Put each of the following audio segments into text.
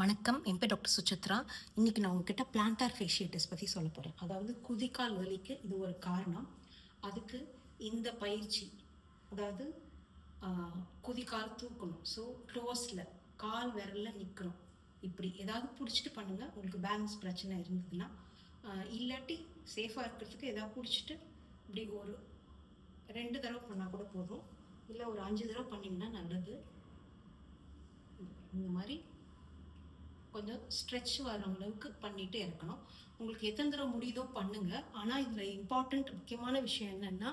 வணக்கம். என் பேர் டாக்டர் சுச்சித்ரா இன்றைக்கி நான் உங்ககிட்ட பிளான்டார் ஃபேஷியட்டிஸ் பற்றி சொல்ல போகிறேன் அதாவது குதிக்கால் வலிக்கு இது ஒரு காரணம். அதுக்கு இந்த பயிற்சி அதாவது குதிக்கால் தூக்கணும். ஸோ க்ளோஸில் கால் விரலில் நிற்கணும் இப்படி ஏதாவது பிடிச்சிட்டு பண்ணுங்கள் உங்களுக்கு பேலன்ஸ் பிரச்சனை இருந்ததுன்னா இல்லாட்டி சேஃபாக இருக்கிறதுக்கு ஏதாவது பிடிச்சிட்டு இப்படி ஒரு ரெண்டு தடவை பண்ணால் கூட போதும். இல்லை ஒரு அஞ்சு தடவை பண்ணிங்கன்னா நல்லது. இந்த மாதிரி கொஞ்சம் ஸ்ட்ரெச் வர அளவுக்கு பண்ணிகிட்டே இருக்கணும். உங்களுக்கு எத்தனை தடவை முடியுதோ பண்ணுங்க. ஆனால் இதில் இம்பார்ட்டண்ட் முக்கியமான விஷயம் என்னன்னா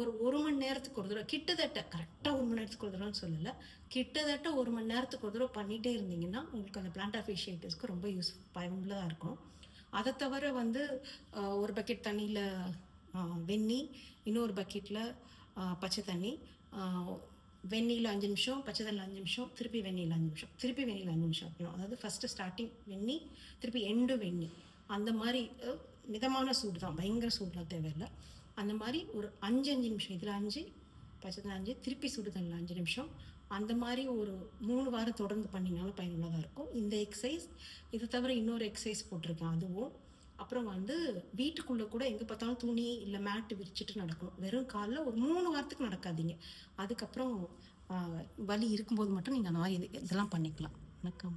ஒரு ஒரு மணி நேரத்துக்கு ஒரு தடவை கிட்டத்தட்ட கரெக்டாக ஒரு மணி நேரத்துக்கு ஒரு தடவைன்னு சொல்லலை. கிட்டத்தட்ட ஒரு மணி நேரத்துக்கு ஒரு தடவை பண்ணிகிட்டே இருந்தீங்கன்னா உங்களுக்கு அந்த பிளான்டா ஃபேஷியேட்டிஸ்க்கு ரொம்ப யூஸ் பயனுள்ளதாக இருக்கும். அதை தவிர வந்து ஒரு பக்கெட் தண்ணியில் வெந்நி இன்னொரு பக்கெட்டில் பச்சை தண்ணி ஆஹ், அஞ்சு நிமிஷம் பச்சை தண்ணியில் அஞ்சு நிமிஷம் திருப்பி வெந்நீல அஞ்சு நிமிஷம் திருப்பி வெந்நீல அஞ்சு நிமிஷம் வைக்கணும் அதாவது ஃபஸ்ட்டு ஸ்டார்டிங் வெந்நி திருப்பி எண்டு வெந்நி அந்த மாதிரி மிதமான சூடு தான். பயங்கர சூடுலாம் தேவையில்லை. அந்த மாதிரி ஒரு அஞ்சு அஞ்சு நிமிஷம் இதில் அஞ்சு பச்சை தண்ணி அஞ்சு திருப்பி சுடு தண்ணியில் அஞ்சு நிமிஷம். அந்த மாதிரி ஒரு மூணு வாரம் தொடர்ந்து பண்ணிங்கனாலும் பயனுள்ளதாக இருக்கும். இந்த எக்ஸசைஸ் இது தவிர இன்னொரு எக்ஸசைஸ் போட்டிருக்கேன். அதுவும் அப்புறம் வந்து வீட்டுக்குள்ளே கூட எங்கே பார்த்தாலும் துணி இல்லை மேட்டு விரிச்சிட்டு நடக்கணும் வெறும் காலில் ஒரு மூணு வாரத்துக்கு நடக்காதீங்க. அதுக்கப்புறம் வலி இருக்கும்போது மட்டும் நீங்கள் அந்த மாதிரி இது- இதெல்லாம் பண்ணிக்கலாம். வணக்கம்.